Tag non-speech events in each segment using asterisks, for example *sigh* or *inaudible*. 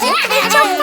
Çok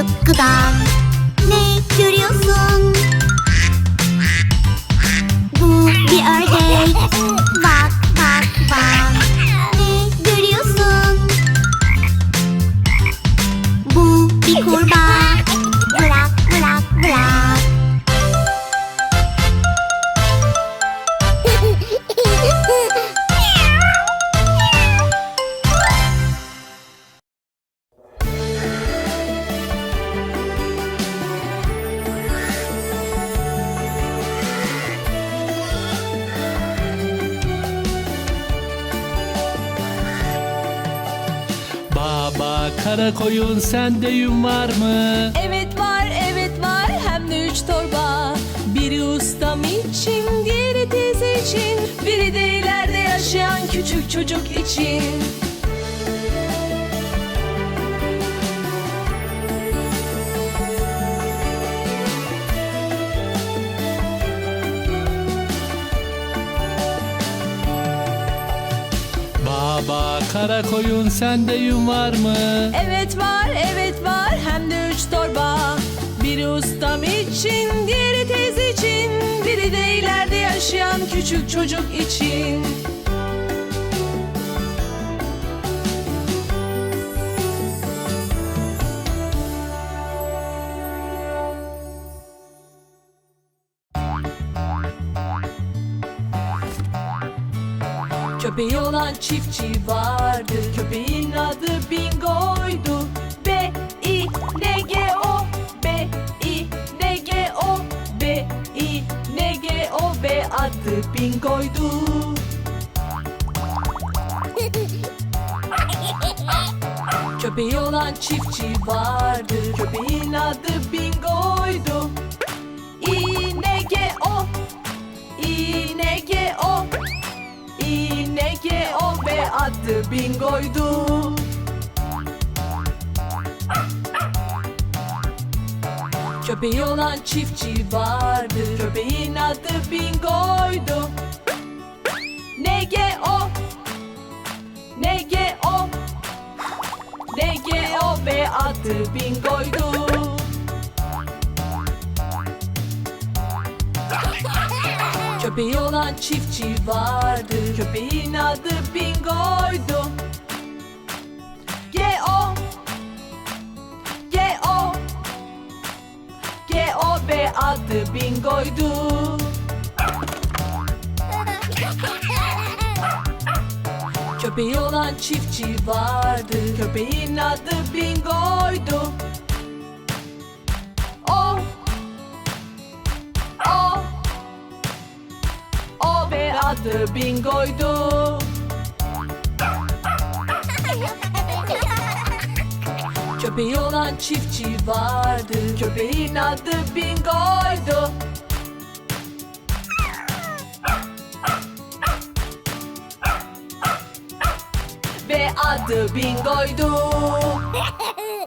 그 끄끄당 네 큐리오 손 Kara koyun sende yün var mı? Evet var evet var hem de üç torba. Biri ustam için diğeri teyze için. Biri de ileride yaşayan küçük çocuk için. Baba kara koyun sende yün var mı? Evet var, evet var. Hem de üç torba. Biri ustam için, diğeri teyze için. Biri de ileride yaşayan küçük çocuk için Köpeği olan çiftçi vardı. Köpeğin adı Bingo'ydu. B I N G O B I N G O B I N G O B adı Bingo'ydu. *laughs* Köpeği olan çiftçi vardı. Köpeğin adı Bingo'ydu adı Bingo'ydu Köpeği olan çiftçi vardı. Köpeğin adı Bingo'ydu N-G-O N-G-O N-G-O ve adı Bingo'ydu Köpeği olan çiftçi vardı Köpeğin adı Bingo'ydu. G-O G-O G-O B adı Bingo'ydu. Köpeği olan çiftçi vardı. Köpeğin adı Bingo'ydu adı Bingo'ydu. Köpeği olan çiftçi vardı. Köpeğin adı Bingo'ydu. Ve adı Bingo'ydu